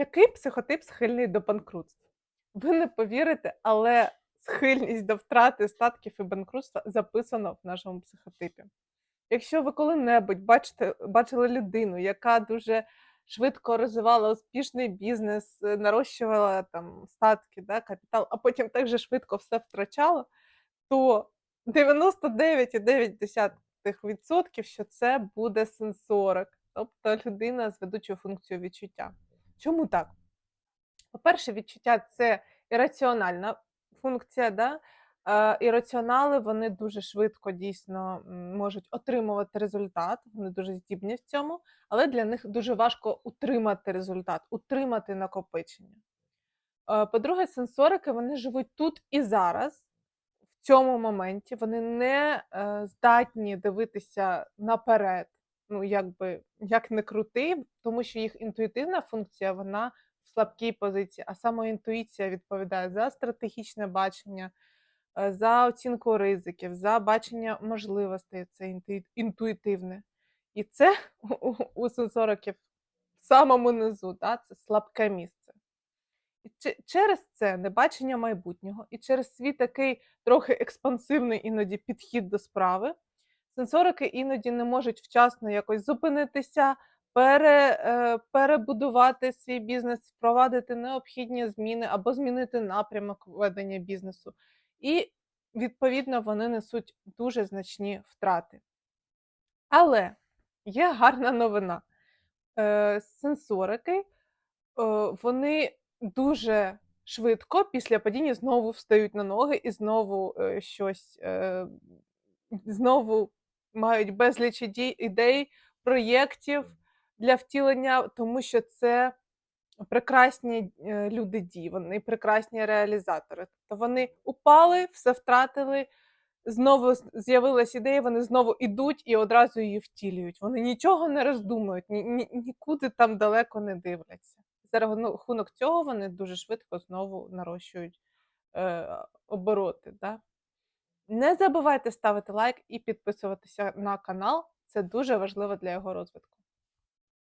Який психотип схильний до банкрутства? Ви не повірите, але схильність до втрати статків і банкрутства записано в нашому психотипі. Якщо ви коли-небудь бачите, бачили людину, яка дуже швидко розвивала успішний бізнес, е, нарощувала там статки, да, капітал, а потім так же швидко все втрачала, то 99,9%, що це буде сенсорик, тобто людина з ведучою функцією відчуття. Чому так? По-перше, відчуття це ірраціональна функція, да? Е, Ірраціонали вони дуже швидко дійсно можуть отримувати результат, вони дуже здібні в цьому, але для них дуже важко утримати результат, утримати накопичення. Е, По-друге, сенсорики вони живуть тут і зараз, в цьому моменті. Вони не е, здатні дивитися наперед. Ну, якби як не крути, тому що їх інтуїтивна функція вона в слабкій позиції, а саме інтуїція відповідає за стратегічне бачення, е, за оцінку ризиків, за бачення можливостей. Це інтуїтивне. І це у, у- сенсориків в самому низу, да, це слабке місце. І через це небачення майбутнього, і через свій такий трохи експансивний іноді підхід до справи, сенсорики іноді не можуть вчасно якось зупинитися, пере, е, перебудувати свій бізнес, впровадити необхідні зміни або змінити напрямок ведення бізнесу. І, відповідно, вони несуть дуже значні втрати. Але є гарна новина. Е, сенсорики е, вони дуже швидко після падіння знову встають на ноги і знову щось знову мають безліч ідей, проєктів для втілення, тому що це прекрасні е, люди дій, вони прекрасні реалізатори. Тобто вони упали, все втратили. Знову з'явилась ідея, вони знову ідуть і одразу її втілюють. Вони нічого не роздумують, ні, ні, нікуди там далеко не дивляться. За рахунок цього вони дуже швидко знову нарощують е, обороти. Да? Не забувайте ставити лайк і підписуватися на канал. Це дуже важливо для його розвитку.